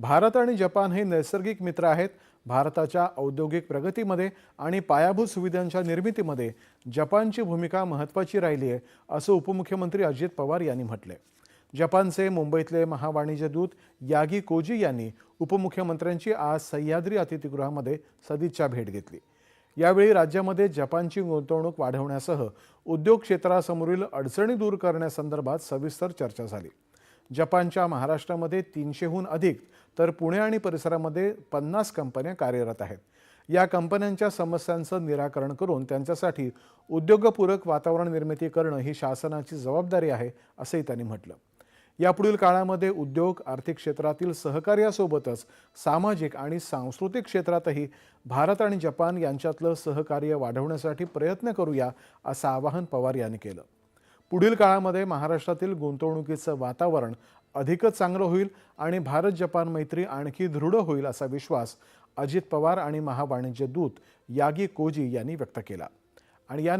भारत आणि जपान हे नैसर्गिक मित्र आहेत. भारताच्या औद्योगिक प्रगतीमध्ये आणि पायाभूत सुविधांच्या निर्मितीमध्ये जपानची भूमिका महत्त्वाची राहिली आहे असं उपमुख्यमंत्री अजित पवार यांनी म्हटले जपानचे मुंबईतले महावाणिज्य दूत यागी कोजी यांनी उपमुख्यमंत्र्यांची आज सह्याद्री अतिथीगृहामध्ये सदिच्छा भेट घेतली. यावेळी राज्यामध्ये जपानची गुंतवणूक वाढवण्यासह उद्योग क्षेत्रासमोरील अडचणी दूर करण्यासंदर्भात सविस्तर चर्चा झाली. जपानच्या महाराष्ट्रामध्ये तीनशेहून अधिक तर पुणे आणि परिसरामध्ये पन्नास कंपन्या कार्यरत आहेत. या कंपन्यांच्या समस्यांचं निराकरण करून त्यांच्यासाठी उद्योगपूरक वातावरण निर्मिती करणं ही शासनाची जबाबदारी आहे असंही त्यांनी म्हटलं. यापुढील काळामध्ये उद्योग आर्थिक क्षेत्रातील सहकार्यासोबतच सामाजिक आणि सांस्कृतिक क्षेत्रातही भारत आणि जपान यांच्यातलं सहकार्य वाढवण्यासाठी प्रयत्न करूया असं आवाहन पवार यांनी केलं. पुढील काळामध्ये महाराष्ट्रातील गुंतवणुकीचं वातावरण अधिकच चांगलं होईल आणि भारत जपान मैत्री आणखी दृढ होईल असा विश्वास अजित पवार आणि महावाणिज्य दूत यागी कोजी यांनी व्यक्त केला. आणि या